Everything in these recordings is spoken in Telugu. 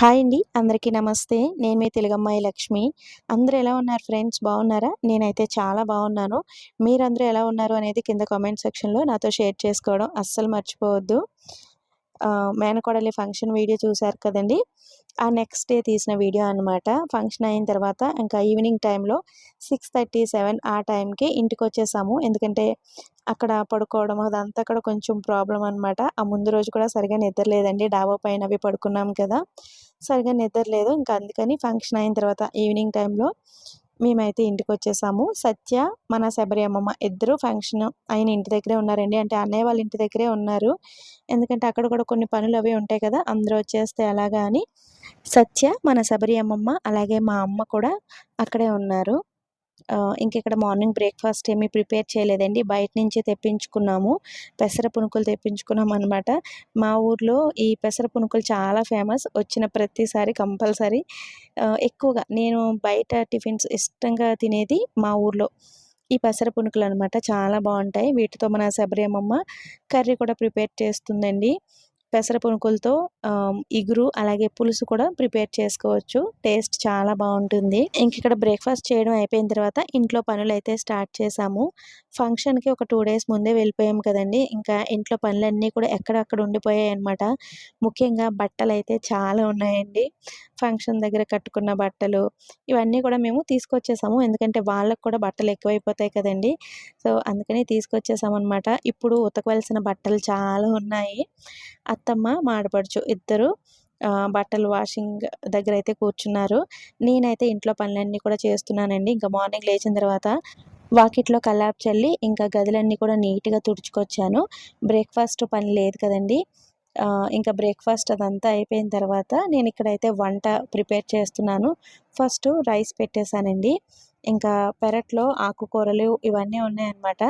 హాయ్ అండి. అందరికీ నమస్తే. నేను మీ తెలుగమ్మాయి లక్ష్మి. అందరూ ఎలా ఉన్నారు ఫ్రెండ్స్? బాగున్నారా? నేనైతే చాలా బాగున్నాను. మీరందరూ ఎలా ఉన్నారు అనేది కింద కామెంట్ సెక్షన్లో నాతో షేర్ చేసుకోవడం అస్సలు మర్చిపోవద్దు. మేనకోడలి ఫంక్షన్ వీడియో చూశారు కదండి. ఆ నెక్స్ట్ డే తీసిన వీడియో అన్నమాట. ఫంక్షన్ అయిన తర్వాత ఇంకా ఈవినింగ్ టైంలో సిక్స్ థర్టీ సెవెన్ ఆ టైంకి ఇంటికి వచ్చేసాము. ఎందుకంటే అక్కడ పడుకోవడం అదంతా కూడా కొంచెం ప్రాబ్లం అనమాట ఆ ముందు రోజు కూడా సరిగా నిద్ర లేదండి. డాబా పైన అవి పడుకున్నాం కదా. సరిగా నిద్ర లేదు. ఇంకా అందుకని ఫంక్షన్ అయిన తర్వాత ఈవినింగ్ టైంలో మేమైతే ఇంటికి వచ్చేసాము సత్య మన శబరి అమ్మమ్మ ఇద్దరు ఫంక్షన్ ఆయన ఇంటి దగ్గరే ఉన్నారండి. అంటే అన్నయ్య వాళ్ళ ఇంటి దగ్గరే ఉన్నారు. ఎందుకంటే అక్కడ కూడా కొన్ని పనులు అవి ఉంటాయి కదా అందరూ వచ్చేస్తే అలాగా అని సత్య మన శబరి అమ్మమ్మ అలాగే మా అమ్మ కూడా అక్కడే ఉన్నారు. ఇంక ఇక్కడ మార్నింగ్ బ్రేక్ఫాస్ట్ ఏమీ ప్రిపేర్ చేయలేదండి. బయట నుంచి తెప్పించుకున్నాము. పెసర పునుకులు తెప్పించుకున్నాం అనమాట మా ఊర్లో ఈ పెసర పునుకులు చాలా ఫేమస్. వచ్చిన ప్రతిసారి కంపల్సరీ. ఎక్కువగా నేను బయట టిఫిన్స్ ఇష్టంగా తినేది మా ఊర్లో ఈ పెసర పునుకులు అనమాట చాలా బాగుంటాయి. వీటితో మన శబరి అమ్మమ్మ కర్రీ కూడా ప్రిపేర్ చేస్తుందండి. పెసర పునుకులతో ఇగురు అలాగే పులుసు కూడా ప్రిపేర్ చేసుకోవచ్చు. టేస్ట్ చాలా బాగుంటుంది. ఇంక ఇక్కడ బ్రేక్ఫాస్ట్ చేయడం అయిపోయిన తర్వాత ఇంట్లో పనులు అయితే స్టార్ట్ చేసాము ఫంక్షన్కి ఒక టూ డేస్ ముందే వెళ్ళిపోయాం కదండి. ఇంకా ఇంట్లో పనులన్నీ కూడా ఎక్కడక్కడ ఉండిపోయాయి అనమాట ముఖ్యంగా బట్టలు అయితే చాలా ఉన్నాయండి. ఫంక్షన్ దగ్గర కట్టుకున్న బట్టలు ఇవన్నీ కూడా మేము తీసుకొచ్చేసాము. ఎందుకంటే వాళ్ళకు కూడా బట్టలు ఎక్కువైపోతాయి కదండి. సో అందుకని తీసుకొచ్చేసాము అనమాట ఇప్పుడు ఉతకవలసిన బట్టలు చాలా ఉన్నాయి. అత్తమ్మ మాడపడుచు ఇద్దరు బట్టలు వాషింగ్ దగ్గర అయితే కూర్చున్నారు. నేనైతే ఇంట్లో పనులన్నీ కూడా చేస్తున్నానండి. ఇంకా మార్నింగ్ లేచిన తర్వాత వాకిట్లో కల్లాపు చల్లి ఇంకా గదులన్నీ కూడా నీట్గా తుడుచుకొచ్చాను. బ్రేక్ఫాస్ట్ పని లేదు కదండి. ఇంకా బ్రేక్ఫాస్ట్ అదంతా అయిపోయిన తర్వాత నేను ఇక్కడైతే వంట ప్రిపేర్ చేస్తున్నాను. ఫస్ట్ రైస్ పెట్టేశానండి. ఇంకా పెరట్లో ఆకుకూరలు ఇవన్నీ ఉన్నాయన్నమాట.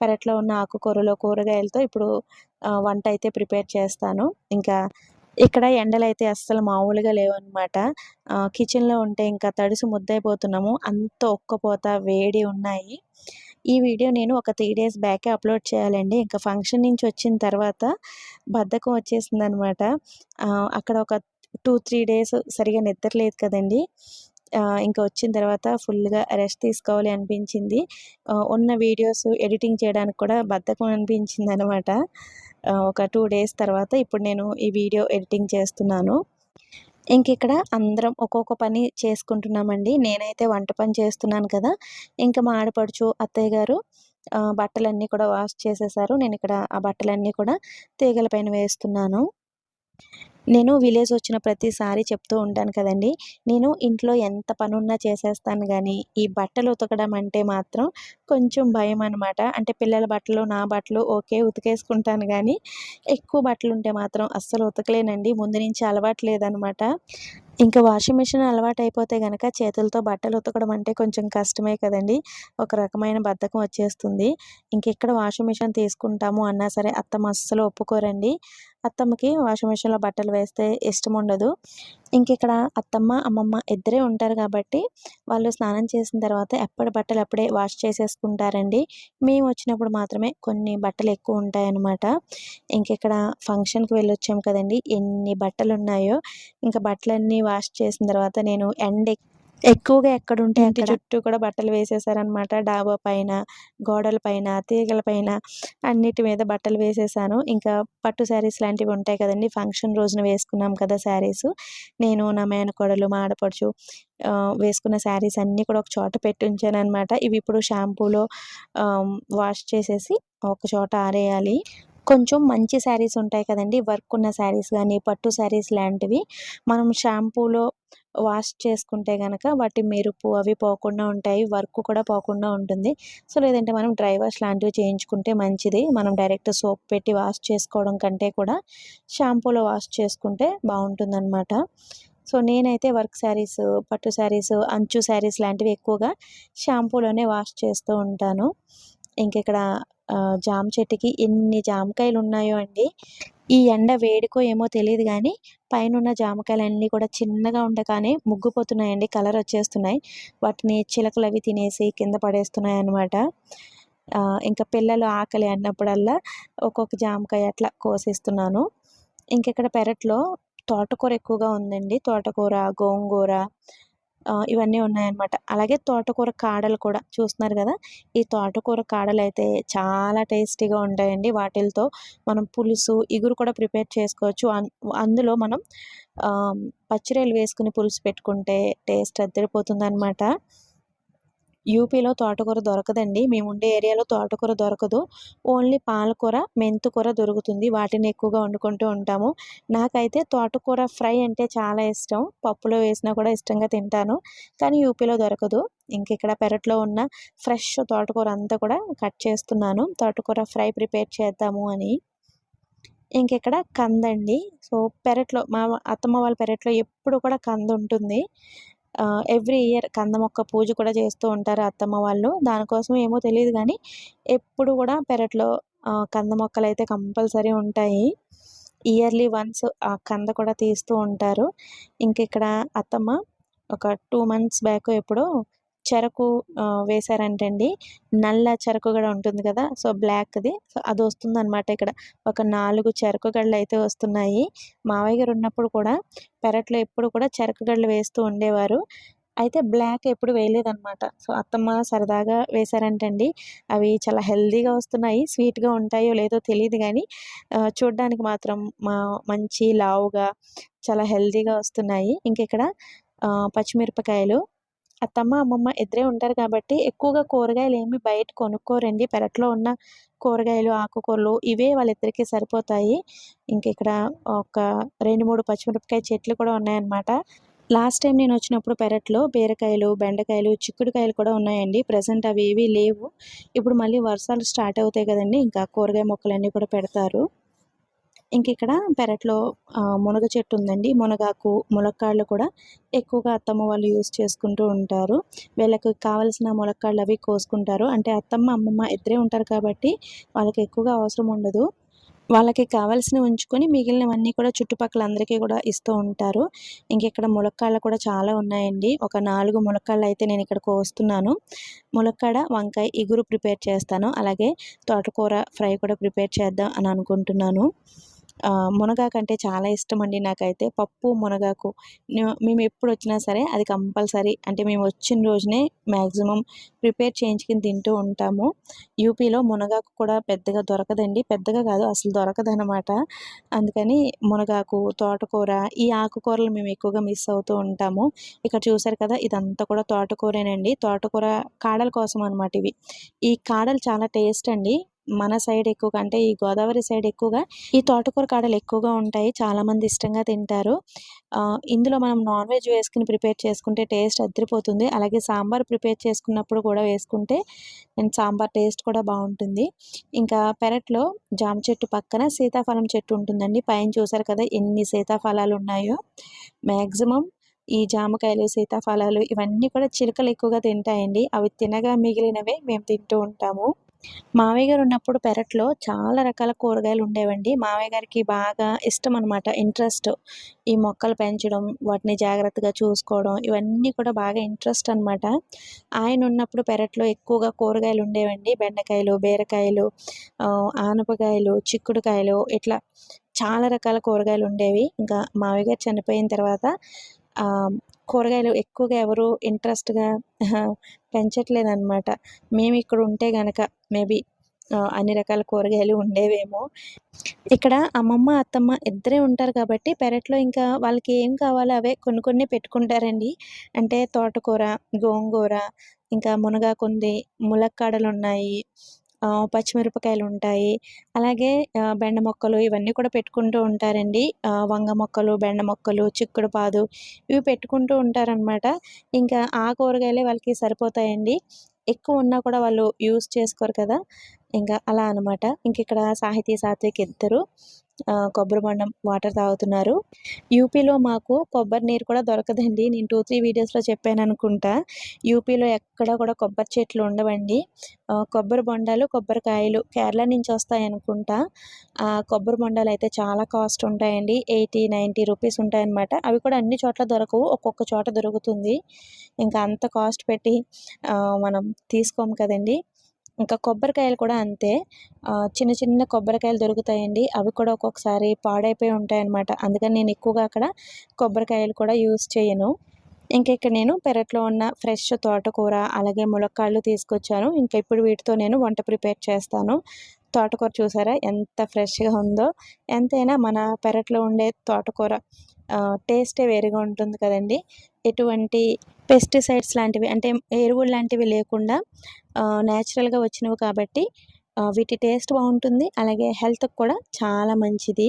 పెరట్లో ఉన్న ఆకుకూరలు కూరగాయలతో ఇప్పుడు వంట అయితే ప్రిపేర్ చేస్తాను. ఇంకా ఇక్కడ ఎండలు అయితే అస్సలు మామూలుగా లేవన్నమాట. కిచెన్లో ఉంటే ఇంకా తడిసి ముద్దైపోతున్నాము. అంత ఒక్కపోత వేడి ఉన్నాయి. ఈ వీడియో నేను ఒక త్రీ డేస్ బ్యాకే అప్లోడ్ చేయాలండి. ఇంకా ఫంక్షన్ నుంచి వచ్చిన తర్వాత బద్ధకం వచ్చేసింది అనమాట అక్కడ ఒక టూ త్రీ డేస్ సరిగా నిద్రలేదు కదండి. ఇంకా వచ్చిన తర్వాత ఫుల్గా రెస్ట్ తీసుకోవాలి అనిపించింది. ఉన్న వీడియోస్ ఎడిటింగ్ చేయడానికి కూడా బద్ధకం అనిపించింది అనమాట ఒక టూ డేస్ తర్వాత ఇప్పుడు నేను ఈ వీడియో ఎడిటింగ్ చేస్తున్నాను. ఇంక ఇక్కడ అందరం ఒక్కొక్క పని చేసుకుంటున్నామండి. నేనైతే వంట పని చేస్తున్నాను కదా. ఇంకా మా ఆడపడుచు అత్తయ్య గారు బట్టలన్నీ కూడా వాష్ చేసేసారు. నేను ఇక్కడ ఆ బట్టలన్నీ కూడా తీగల పైన వేస్తున్నాను. నేను విలేజ్ వచ్చిన ప్రతిసారి చెప్తూ ఉంటాను కదండి నేను ఇంట్లో ఎంత పనున్నా చేసేస్తాను కానీ ఈ బట్టలు ఉతకడం అంటే మాత్రం కొంచెం భయం అనమాట అంటే పిల్లల బట్టలు నా బట్టలు ఓకే ఉతికేసుకుంటాను కానీ ఎక్కువ బట్టలు ఉంటే మాత్రం అస్సలు ఉతకలేనండి. ముందు నుంచి అలవాటు లేదనమాట ఇంకా వాషింగ్ మిషన్ అలవాటు అయిపోతే కనుక చేతులతో బట్టలు ఉతకడం అంటే కొంచెం కష్టమే కదండి. ఒక రకమైన బద్ధకం వచ్చేస్తుంది. ఇంక ఇక్కడ వాషింగ్ మిషన్ తీసుకుంటాము అన్నా సరే అత్తం అస్సలు ఒప్పుకోరండి. అత్తమ్మకి వాషింగ్ మిషన్లో బట్టలు వేస్తే ఇష్టం ఉండదు ఇంక ఇక్కడ అత్తమ్మ అమ్మమ్మ ఇద్దరే ఉంటారు కాబట్టి వాళ్ళు స్నానం చేసిన తర్వాత ఎప్పటి బట్టలు అప్పుడే వాష్ చేసేసుకుంటారండి. మేము వచ్చినప్పుడు మాత్రమే కొన్ని బట్టలు ఎక్కువ ఉంటాయన్నమాట. ఇంక ఇక్కడ ఫంక్షన్కి వెళ్ళొచ్చాం కదండి ఎన్ని బట్టలు ఉన్నాయో ఇంకా బట్టలన్నీ వాష్ చేసిన తర్వాత నేను ఎండ ఎక్కువగా ఎక్కడ ఉంటే అక్కడ. చుట్టూ కూడా బట్టలు వేసేసారనమాట. డాబా పైన గోడల పైన తీగల పైన అన్నిటి మీద బట్టలు వేసేసాను. ఇంకా పట్టు శారీస్ లాంటివి ఉంటాయి కదండి ఫంక్షన్ రోజున వేసుకున్నాం కదా శారీస్. నేను నా మేనకోడలు మా ఆడపడుచు వేసుకున్న శారీస్ అన్నీ కూడా ఒక చోట పెట్టి ఉంచాను అనమాట ఇవి ఇప్పుడు షాంపూలో వాష్ చేసేసి ఒక చోట ఆరేయాలి. కొంచెం మంచి శారీస్ ఉంటాయి కదండి. వర్క్ ఉన్న శారీస్ కానీ పట్టు శారీస్ లాంటివి మనం షాంపూలో వాష్ చేసుకుంటే కనుక వాటి మెరుపు అవి పోకుండా ఉంటాయి. వర్క్ కూడా పోకుండా ఉంటుంది. సో లేదంటే మనం డ్రై వాష్ లాంటివి చేయించుకుంటే మంచిది. మనం డైరెక్ట్ సోప్ పెట్టి వాష్ చేసుకోవడం కంటే కూడా షాంపూలో వాష్ చేసుకుంటే బాగుంటుందన్నమాట. సో నేనైతే వర్క్ శారీస్ పట్టు శారీస్ అంచు శారీస్ లాంటివి ఎక్కువగా షాంపూలోనే వాష్ చేస్తూ ఉంటాను. ఇంకెక్కడ జామ చెట్టుకి ఎన్ని జామకాయలు ఉన్నాయో అండి. ఈ ఎండ వేడికో ఏమో తెలియదు కానీ పైన ఉన్న జామకాయలు అన్నీ కూడా చిన్నగా ఉండగానే ముగ్గుపోతున్నాయండి కలర్ వచ్చేస్తున్నాయి. వాటిని చిలకలు అవి తినేసి కింద పడేస్తున్నాయి అన్నమాట ఇంకా పిల్లలు ఆకలి అన్నప్పుడల్లా ఒక్కొక్క జామకాయ అట్లా కోసిస్తున్నాను. ఇంకెక్కడ పెరట్లో తోటకూర ఎక్కువగా ఉందండి. తోటకూర గోంగూర ఇవన్నీ ఉన్నాయన్నమాట. అలాగే తోటకూర కాడలు కూడా చూస్తున్నారు కదా ఈ తోటకూర కాడలు అయితే చాలా టేస్టీగా ఉంటాయండి. వాటిలతో మనం పులుసు ఇగురు కూడా ప్రిపేర్ చేసుకోవచ్చు. అన్- అందులో మనం పచ్చిరేలు వేసుకుని పులుసు పెట్టుకుంటే టేస్ట్ అద్దరిపోతుంది అనమాట యూపీలో తోటకూర దొరకదండి. మేము ఉండే ఏరియాలో తోటకూర దొరకదు. ఓన్లీ పాలకూర మెంతుకూర దొరుకుతుంది. వాటిని ఎక్కువగా వండుకుంటూ ఉంటాము. నాకైతే తోటకూర ఫ్రై అంటే చాలా ఇష్టం. పప్పులో వేసినా కూడా ఇష్టంగా తింటాను. కానీ యూపీలో దొరకదు. ఇంక ఇక్కడ పెరట్లో ఉన్న ఫ్రెష్ తోటకూర అంతా కూడా కట్ చేస్తున్నాను. తోటకూర ఫ్రై ప్రిపేర్ చేద్దాము అని. ఇంకెక్కడ కందండి. సో పెరట్లో మా అత్తమ్మ వాళ్ళ పెరట్లో ఎప్పుడు కూడా కంద ఉంటుంది ఎవ్రీ ఇయర్ కంద మొక్క పూజ కూడా చేస్తూ ఉంటారు అత్తమ్మ వాళ్ళు. దానికోసం ఏమో తెలియదు కానీ ఎప్పుడు కూడా పెరట్లో కంద మొక్కలు అయితే కంపల్సరీ ఉంటాయి. ఇయర్లీ వన్స్ ఆ కంద కూడా తీస్తూ ఉంటారు. ఇంక ఇక్కడ అత్తమ్మ ఒక టూ మంత్స్ బ్యాక్ ఎప్పుడో చెరకు వేశారంటండి. నల్ల చెరకు కూడా ఉంటుంది కదా సో బ్లాక్ది. సో అది వస్తుంది అనమాట ఇక్కడ. ఒక నాలుగు చెరకు గడలు అయితే వస్తున్నాయి. మావయ్య గారు ఉన్నప్పుడు కూడా పెరట్లో ఎప్పుడు కూడా చెరకు గడలు వేస్తూ ఉండేవారు. అయితే బ్లాక్ ఎప్పుడు వేయలేదన్నమాట. సో అత్తమ్మ సరదాగా వేశారంటండి. అవి చాలా హెల్దీగా వస్తున్నాయి. స్వీట్గా ఉంటాయో లేదో తెలియదు కానీ చూడడానికి చూడ్డానికి మాత్రం మా మంచి లావుగా చాలా హెల్దీగా వస్తున్నాయి. ఇంక ఇక్కడ పచ్చిమిరపకాయలు అత్తమ్మ అమ్మమ్మ ఇద్దరే ఉంటారు కాబట్టి ఎక్కువగా కూరగాయలు ఏమి బయట కొనుక్కోరండి. పెరట్లో ఉన్న కూరగాయలు ఆకుకూరలు ఇవే వాళ్ళిద్దరికీ సరిపోతాయి. ఇంక ఇక్కడ ఒక రెండు మూడు పచ్చిమిరపకాయ చెట్లు కూడా ఉన్నాయన్నమాట. లాస్ట్ టైం నేను వచ్చినప్పుడు పెరట్లో బీరకాయలు బెండకాయలు చిక్కుడుకాయలు కూడా ఉన్నాయండి. ప్రజెంట్ అవి ఏవీ లేవు. ఇప్పుడు మళ్ళీ వర్షాలు స్టార్ట్ అవుతాయి కదండి ఇంకా కూరగాయ మొక్కలన్నీ కూడా పెడతారు. ఇంక ఇక్కడ పెరట్లో మునగ చెట్టు ఉందండి మునగాకు ములక్కాళ్ళు కూడా ఎక్కువగా అత్తమ్మ వాళ్ళు యూజ్ చేసుకుంటూ ఉంటారు. వీళ్ళకి కావలసిన ములక్కాళ్ళు అవి కోసుకుంటారు. అంటే అత్తమ్మ అమ్మమ్మ ఇద్దరే ఉంటారు కాబట్టి వాళ్ళకి ఎక్కువగా అవసరం ఉండదు. వాళ్ళకి కావాల్సినవి ఉంచుకొని మిగిలినవన్నీ కూడా చుట్టుపక్కల అందరికీ కూడా ఇస్తూ ఉంటారు. ఇంకెక్కడ ములక్కాళ్ళు కూడా చాలా ఉన్నాయండి. ఒక నాలుగు ములక్కాళ్ళు అయితే నేను ఇక్కడ కోస్తున్నాను. ములక్కాడ వంకాయ ఇగురు ప్రిపేర్ చేస్తాను. అలాగే తోటకూర ఫ్రై కూడా ప్రిపేర్ చేద్దాం అని అనుకుంటున్నాను. ఆ, మునగాకు అంటే చాలా ఇష్టం అండి నాకైతే. పప్పు మునగాకు మేము ఎప్పుడు వచ్చినా సరే అది కంపల్సరీ అంటే మేము వచ్చిన రోజునే మ్యాక్సిమం ప్రిపేర్ చేయించుకుని తింటూ ఉంటాము. యూపీలో మునగాకు కూడా పెద్దగా దొరకదండి. పెద్దగా కాదు అసలు దొరకదనమాట అందుకని మునగాకు తోటకూర ఈ ఆకుకూరలు మేము ఎక్కువగా మిస్ అవుతూ ఉంటాము. ఇక్కడ చూసారు కదా ఇదంతా కూడా తోటకూరేనండి. తోటకూర కాడల కోసం అనమాట ఇవి. ఈ కాడలు చాలా టేస్ట్ అండి. మన సైడ్ ఎక్కువగా అంటే ఈ గోదావరి సైడ్ ఎక్కువగా ఈ తోటకూర కాడలు ఎక్కువగా ఉంటాయి. చాలామంది ఇష్టంగా తింటారు. ఇందులో మనం నాన్ వెజ్ వేసుకుని ప్రిపేర్ చేసుకుంటే టేస్ట్ అదిరిపోతుంది అలాగే సాంబార్ ప్రిపేర్ చేసుకున్నప్పుడు కూడా వేసుకుంటే అండ్ సాంబార్ టేస్ట్ కూడా బాగుంటుంది. ఇంకా పెరట్లో జామ చెట్టు పక్కన సీతాఫలం చెట్టు ఉంటుందండి. పైన చూసారు కదా ఎన్ని సీతాఫలాలు ఉన్నాయో. మ్యాక్సిమం ఈ జామకాయలు సీతాఫలాలు ఇవన్నీ కూడా చిలుకలు ఎక్కువగా తింటాయండి. అవి తినగా మిగిలినవే మేము తింటూ ఉంటాము. మావయ్య గారు ఉన్నప్పుడు పెరట్లో చాలా రకాల కూరగాయలు ఉండేవండి. మావయ్య గారికి బాగా ఇష్టం అనమాట ఇంట్రెస్ట్ ఈ మొక్కలు పెంచడం వాటిని జాగ్రత్తగా చూసుకోవడం ఇవన్నీ కూడా బాగా ఇంట్రెస్ట్ అనమాట ఆయన ఉన్నప్పుడు పెరట్లో ఎక్కువగా కూరగాయలు ఉండేవండి. బెండకాయలు బీరకాయలు ఆనపకాయలు చిక్కుడుకాయలు ఇట్లా చాలా రకాల కూరగాయలు ఉండేవి. ఇంకా మావయ్య గారు చనిపోయిన తర్వాత కూరగాయలు ఎక్కువగా ఎవరు ఇంట్రెస్ట్గా పెంచట్లేదు అనమాట మేము ఇక్కడ ఉంటే గనక మేబీ అన్ని రకాల కూరగాయలు ఉండేవేమో. ఇక్కడ అమ్మమ్మ అత్తమ్మ ఇద్దరే ఉంటారు కాబట్టి పెరట్లో ఇంకా వాళ్ళకి ఏం కావాలో అవే కొన్ని కొన్ని పెట్టుకుంటారండి. అంటే తోటకూర గోంగూర ఇంకా మునగాకుంది ములక్కాడలు ఉన్నాయి పచ్చిమిరపకాయలు ఉంటాయి అలాగే బెండ మొక్కలు ఇవన్నీ కూడా పెట్టుకుంటూ ఉంటారండి. వంగ మొక్కలు బెండ మొక్కలు చిక్కుడు పాదు ఇవి పెట్టుకుంటూ ఉంటారనమాట ఇంకా ఆ కూరగాయలే వాళ్ళకి సరిపోతాయండి. ఎక్కువ ఉన్నా కూడా వాళ్ళు యూస్ చేసుకోరు కదా. ఇంకా అలా అనమాట ఇంక ఇక్కడ సాహితీ సాత్విక్ ఇద్దరు. కొబ్బరి బొండం వాటర్ తాగుతున్నారు. యూపీలో మాకు కొబ్బరి నీరు కూడా దొరకదండి. నేను టూ త్రీ వీడియోస్లో చెప్పాను అనుకుంటా. యూపీలో ఎక్కడ కూడా కొబ్బరి చెట్లు ఉండవండి. కొబ్బరి బొండాలు కొబ్బరికాయలు కేరళ నుంచి వస్తాయి అనుకుంటా. ఆ కొబ్బరి బొండాలు అయితే చాలా కాస్ట్ ఉంటాయండి. ఎయిటీ నైంటీ రూపీస్ ఉంటాయన్నమాట. అవి కూడా అన్ని చోట్ల దొరకవు. ఒక్కొక్క చోట దొరుకుతుంది. ఇంకా అంత కాస్ట్ పెట్టి మనం తీసుకోము కదండి. ఇంకా కొబ్బరికాయలు కూడా అంతే. చిన్న చిన్న కొబ్బరికాయలు దొరుకుతాయండి. అవి కూడా ఒక్కొక్కసారి పాడైపోయి ఉంటాయన్నమాట. అందుకని నేను ఎక్కువగా అక్కడ కొబ్బరికాయలు కూడా యూస్ చేయను. ఇంకా ఇక్కడ నేను పెరట్లో ఉన్న ఫ్రెష్ తోటకూర అలాగే ములక్కాళ్ళు తీసుకొచ్చాను. ఇంకా ఇప్పుడు వీటితో నేను వంట ప్రిపేర్ చేస్తాను. తోటకూర చూసారా? ఎంత ఫ్రెష్గా ఉందో. ఎంతైనా మన పెరట్లో ఉండే తోటకూర టేస్టే వేరుగా ఉంటుంది కదండి. ఎటువంటి పెస్టిసైడ్స్ లాంటివి అంటే ఎరువులు లాంటివి లేకుండా న్యాచురల్గా వచ్చినవి కాబట్టి వీటి టేస్ట్ బాగుంటుంది. అలాగే హెల్త్కి కూడా చాలా మంచిది.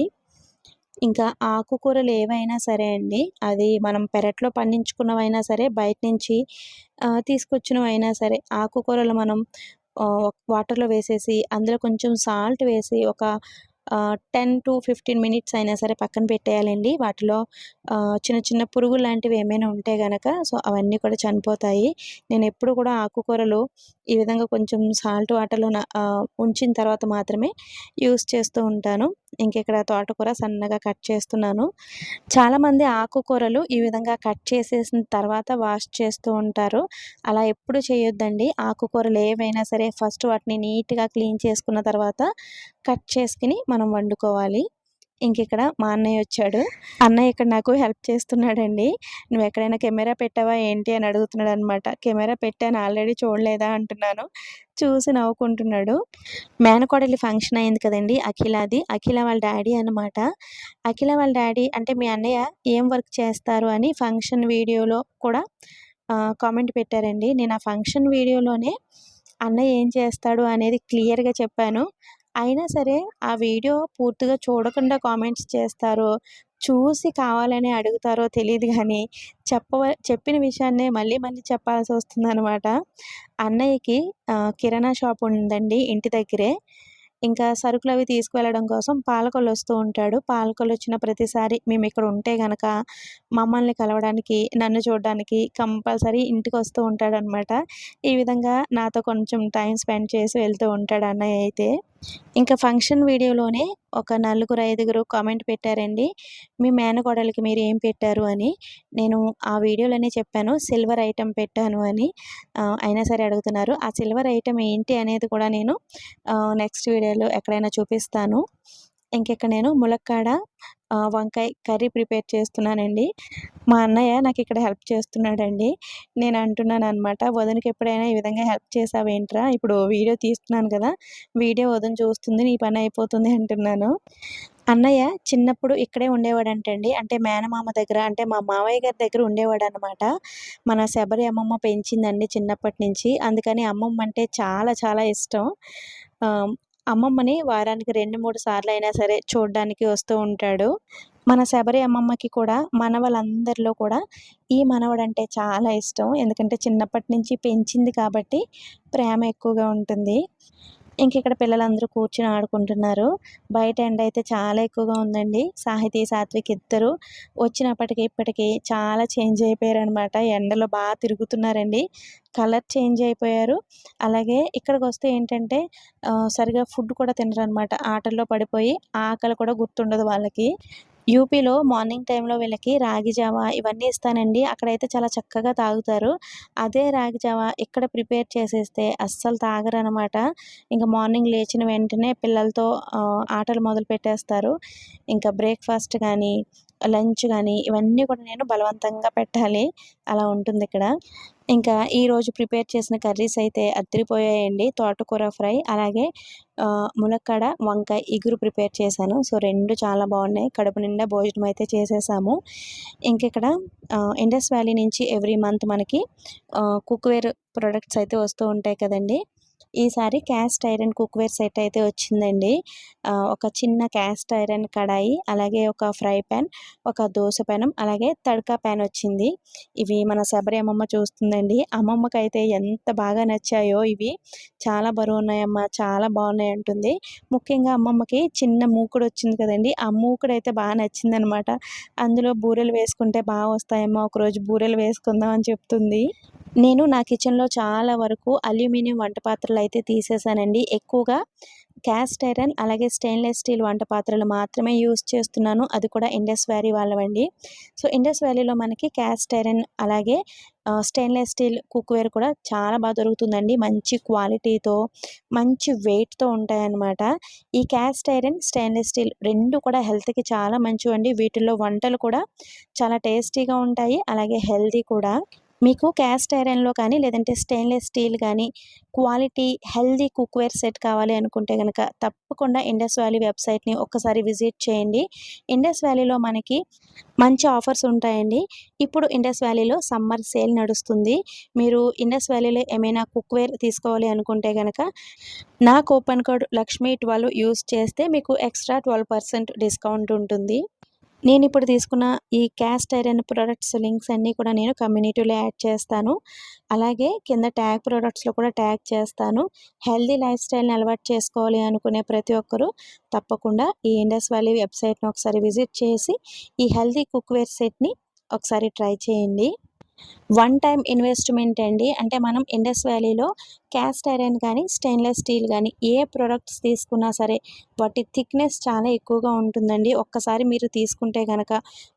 ఇంకా ఆకుకూరలు ఏవైనా సరే అండి అది మనం పెరట్లో పండించుకున్నవైనా సరే బయట నుంచి తీసుకొచ్చినవైనా సరే ఆకుకూరలు మనం వాటర్లో వేసేసి అందులో కొంచెం సాల్ట్ వేసి ఒక టెన్ టు ఫిఫ్టీన్ మినిట్స్ అయినా సరే పక్కన పెట్టేయాలండి. వాటిలో చిన్న చిన్న పురుగులు లాంటివి ఏమైనా ఉంటే కనుక సో అవన్నీ కూడా చనిపోతాయి. నేను ఎప్పుడు కూడా ఆకుకూరలు ఈ విధంగా కొంచెం సాల్ట్ వాటర్లో ఉంచిన తర్వాత మాత్రమే యూస్ చేస్తూ ఉంటాను. ఇంకెక్కడ తోటకూర సన్నగా కట్ చేస్తున్నాను. చాలామంది ఆకుకూరలు ఈ విధంగా కట్ చేసేసిన తర్వాత వాష్ చేస్తూ ఉంటారు. అలా ఎప్పుడు చేయొద్దండి. ఆకుకూరలు ఏవైనా సరే ఫస్ట్ వాటిని నీట్గా క్లీన్ చేసుకున్న తర్వాత కట్ చేసుకుని మనం వండుకోవాలి. ఇంక ఇక్కడ మా అన్నయ్య వచ్చాడు. అన్నయ్య ఇక్కడ నాకు హెల్ప్ చేస్తున్నాడండి. నువ్వు ఎక్కడైనా కెమెరా పెట్టావా? ఏంటి? అని అడుగుతున్నాడు అనమాట కెమెరా పెట్టాను ఆల్రెడీ చూడలేదా? అంటున్నాను. చూసి నవ్వుకుంటున్నాడు. మేనకోడలి ఫంక్షన్ అయింది కదండి అఖిలాది. అఖిల వాళ్ళ డాడీ అనమాట అఖిల వాళ్ళ డాడీ అంటే మీ అన్నయ్య ఏం వర్క్ చేస్తారు అని ఫంక్షన్ వీడియోలో కూడా కామెంట్ పెట్టారండి. నేను ఆ ఫంక్షన్ వీడియోలోనే అన్నయ్య ఏం చేస్తాడు అనేది క్లియర్గా చెప్పాను. అయినా సరే ఆ వీడియో పూర్తిగా చూడకుండా కామెంట్స్ చేస్తారో చూసి కావాలని అడుగుతారో తెలియదు కానీ చెప్పవ చెప్పిన విషయాన్నే మళ్ళీ మళ్ళీ చెప్పాల్సి వస్తుందన్నమాట. అన్నయ్యకి కిరాణా షాప్ ఉందండి ఇంటి దగ్గరే. ఇంకా సరుకులు అవి తీసుకువెళ్ళడం కోసం పాలకొల్లు వస్తూ ఉంటాడు. పాలకొల్లు వచ్చిన ప్రతిసారి మేము ఇక్కడ ఉంటే కనుక మమ్మల్ని కలవడానికి నన్ను చూడడానికి కంపల్సరీ ఇంటికి వస్తూ ఉంటాడనమాట ఈ విధంగా నాతో కొంచెం టైం స్పెండ్ చేసి వెళ్తూ ఉంటాడు అన్నయ్య అయితే. ఇంకా ఫంక్షన్ వీడియోలోనే ఒక నలుగురు ఐదుగురు కామెంట్ పెట్టారండి. మీ మేనకోడలికి మీరు ఏం పెట్టారు అని. నేను ఆ వీడియోలోనే చెప్పాను సిల్వర్ ఐటెం పెట్టాను అని అయినా సరే అడుగుతున్నారు. ఆ సిల్వర్ ఐటెం ఏంటి అనేది కూడా నేను నెక్స్ట్ వీడియోలో ఎక్కడైనా చూపిస్తాను. ఇంకెక్కడ నేను ములక్కాడ వంకాయ కర్రీ ప్రిపేర్ చేస్తున్నానండి. మా అన్నయ్య నాకు ఇక్కడ హెల్ప్ చేస్తున్నాడండి. నేను అంటున్నాను అనమాట వదనకి ఎప్పుడైనా ఈ విధంగా హెల్ప్ చేసావేంట్రా? ఇప్పుడు వీడియో తీస్తున్నాను కదా వీడియో వదన చూస్తుంది నీ పని అయిపోతుంది అంటున్నాను. అన్నయ్య చిన్నప్పుడు ఇక్కడే ఉండేవాడంటండి. అంటే మేనమామ దగ్గర అంటే మా మావయ్య గారి దగ్గర ఉండేవాడు అనమాట మన శబరి అమ్మమ్మ పెంచిందండి చిన్నప్పటి నుంచి. అందుకని అమ్మమ్మ అంటే చాలా చాలా ఇష్టం. అమ్మమ్మని వారానికి రెండు మూడు సార్లు అయినా సరే చూడడానికి వస్తూ ఉంటాడు. మన శబరి అమ్మమ్మకి కూడా మనవలందరిలో కూడా ఈ మనవడంటే చాలా ఇష్టం. ఎందుకంటే చిన్నప్పటి నుంచి పెంచింది కాబట్టి ప్రేమ ఎక్కువగా ఉంటుంది. ఇంక ఇక్కడ పిల్లలందరూ కూర్చుని ఆడుకుంటున్నారు. బయట ఎండ అయితే చాలా ఎక్కువగా ఉందండి. సాహితీ సాత్విక్ ఇద్దరు వచ్చినప్పటికీ ఇప్పటికీ చాలా చేంజ్ అయిపోయారు అనమాట ఎండలో బాగా తిరుగుతున్నారండి. కలర్ చేంజ్ అయిపోయారు. అలాగే ఇక్కడికి వస్తే ఏంటంటే సరిగా ఫుడ్ కూడా తినరు అనమాట ఆటల్లో పడిపోయి ఆకలి కూడా గుర్తుండదు వాళ్ళకి. యూపీలో మార్నింగ్ టైంలో వీళ్ళకి రాగి జావ ఇవన్నీ ఇస్తానండి. అక్కడైతే చాలా చక్కగా తాగుతారు. అదే రాగి జావ ఇక్కడ ప్రిపేర్ చేసేస్తే అస్సలు తాగరనమాట. ఇంకా మార్నింగ్ లేచిన వెంటనే పిల్లలతో ఆటలు మొదలు పెట్టేస్తారు. ఇంకా బ్రేక్ఫాస్ట్ కానీ లంచ్ కానీ ఇవన్నీ కూడా నేను బలవంతంగా పెట్టాలి. అలా ఉంటుంది ఇక్కడ. ఇంకా ఈరోజు ప్రిపేర్ చేసిన కర్రీస్ అయితే అద్దరిపోయాయండి. తోటకూర ఫ్రై అలాగే ములక్కడ వంకాయ ఇగురు ప్రిపేర్ చేశాను. సో రెండు చాలా బాగున్నాయి. కడుపు నిండా భోజనం అయితే చేసేసాము. ఇంకెక్కడ ఇండస్ వ్యాలీ నుంచి ఎవ్రీ మంత్ మనకి కుక్వేర్ ప్రొడక్ట్స్ అయితే వస్తూ ఉంటాయి కదండి. ఈసారి క్యాస్ట్ ఐరన్ కుక్వేర్ సెట్ అయితే వచ్చిందండి. ఒక చిన్న క్యాస్ట్ ఐరన్ కడాయి అలాగే ఒక ఫ్రై ప్యాన్ ఒక దోశ పెనం అలాగే తడకా ప్యాన్ వచ్చింది. ఇవి మన శబరి అమ్మమ్మ చూస్తుందండి. అమ్మమ్మకి అయితే ఎంత బాగా నచ్చాయో ఇవి. చాలా బరువు ఉన్నాయమ్మ చాలా బాగున్నాయి అంటుంది. ముఖ్యంగా అమ్మమ్మకి చిన్న మూకుడు వచ్చింది కదండి. ఆ మూకుడు అయితే బాగా నచ్చిందనమాట. అందులో బూరెలు వేసుకుంటే బాగా వస్తాయమ్మా. ఒకరోజు బూరెలు వేసుకుందాం అని చెప్తుంది. నేను నా కిచెన్లో చాలా వరకు అల్యూమినియం వంట పాత్రలు అయితే తీసేసానండి. ఎక్కువగా క్యాస్ట్ ఐరన్ అలాగే స్టెయిన్లెస్ స్టీల్ వంట పాత్రలు మాత్రమే యూస్ చేస్తున్నాను. అది కూడా ఇండస్ వ్యాలీ వాళ్ళవండి. సో ఇండస్ వ్యాలీలో మనకి క్యాస్ట్ ఐరన్ అలాగే స్టెయిన్లెస్ స్టీల్ కుక్వేర్ కూడా చాలా బాగా దొరుకుతుందండి. మంచి క్వాలిటీతో మంచి వెయిట్తో ఉంటాయన్నమాట. ఈ క్యాస్ట్ ఐరన్ స్టెయిన్లెస్ స్టీల్ రెండు కూడా హెల్త్కి చాలా మంచివండి. వీటిల్లో వంటలు కూడా చాలా టేస్టీగా ఉంటాయి. అలాగే హెల్తీ కూడా. మీకు క్యాస్ట్ ఐరన్లో కానీ లేదంటే స్టెయిన్లెస్ స్టీల్ కానీ క్వాలిటీ హెల్దీ కుక్వేర్ సెట్ కావాలి అనుకుంటే కనుక తప్పకుండా ఇండస్ వ్యాలీ వెబ్సైట్ని ఒక్కసారి విజిట్ చేయండి. ఇండస్ వ్యాలీలో మనకి మంచి ఆఫర్స్ ఉంటాయండి. ఇప్పుడు ఇండస్ వ్యాలీలో సమ్మర్ సేల్ నడుస్తుంది. మీరు ఇండస్ వ్యాలీలో ఏమైనా కుక్వేర్ తీసుకోవాలి అనుకుంటే కనుక నా coupon code Lakshmi twelve use చేస్తే మీకు ఎక్స్ట్రా ట్వెల్వ్ పర్సెంట్ డిస్కౌంట్ ఉంటుంది. నేను ఇప్పుడు తీసుకున్న ఈ క్యాస్ట్ ఐరన్ ప్రొడక్ట్స్ లింక్స్ అన్నీ కూడా నేను కమ్యూనిటీలో యాడ్ చేస్తాను. అలాగే కింద ట్యాగ్ ప్రొడక్ట్స్లో కూడా ట్యాగ్ చేస్తాను. హెల్దీ లైఫ్ స్టైల్ని అలవాటు చేసుకోవాలి అనుకునే ప్రతి ఒక్కరూ తప్పకుండా ఈ ఇండస్ వ్యాలీ వెబ్సైట్ని ఒకసారి విజిట్ చేసి ఈ హెల్దీ కుక్వేర్ సెట్ని ఒకసారి ట్రై చేయండి. వన్ టైం ఇన్వెస్ట్మెంట్ అండి. అంటే మనం ఇండస్ వ్యాలీలో క్యాస్ట్ ఐరన్ కానీ స్టెయిన్లెస్ స్టీల్ కానీ ఏ ప్రొడక్ట్స్ తీసుకున్నా సరే వాటి థిక్నెస్ చాలా ఎక్కువగా ఉంటుందండి. ఒక్కసారి మీరు తీసుకుంటే కనుక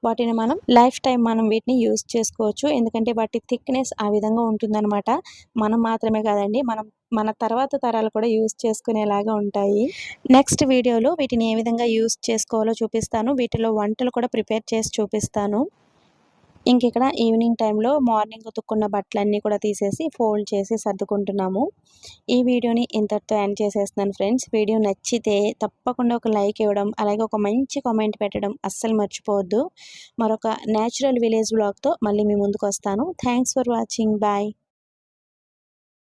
వాటిని మనం లైఫ్ టైం మనం వీటిని యూజ్ చేసుకోవచ్చు. ఎందుకంటే వాటి థిక్నెస్ ఆ విధంగా ఉంటుందన్నమాట. మనం మాత్రమే కాదండి మనం మన తర్వాత తరాలు కూడా యూజ్ చేసుకునేలాగా ఉంటాయి. నెక్స్ట్ వీడియోలో వీటిని ఏ విధంగా యూజ్ చేసుకోవాలో చూపిస్తాను. వీటిలో వంటలు కూడా ప్రిపేర్ చేసి చూపిస్తాను. ఇంక ఇక్కడ ఈవినింగ్ టైంలో మార్నింగ్ ఉతుక్కున్న బట్టలన్నీ కూడా తీసేసి ఫోల్డ్ చేసి సర్దుకుంటున్నాము. ఈ వీడియోని ఇంతటితో ఎండ్ చేసేస్తున్నాను ఫ్రెండ్స్ వీడియో నచ్చితే తప్పకుండా ఒక లైక్ ఇవ్వడం అలాగే ఒక మంచి కామెంట్ పెట్టడం అస్సలు మర్చిపోవద్దు. మరొక న్యాచురల్ విలేజ్ బ్లాగ్తో మళ్ళీ మీ ముందుకు వస్తాను. Thanks for watching bye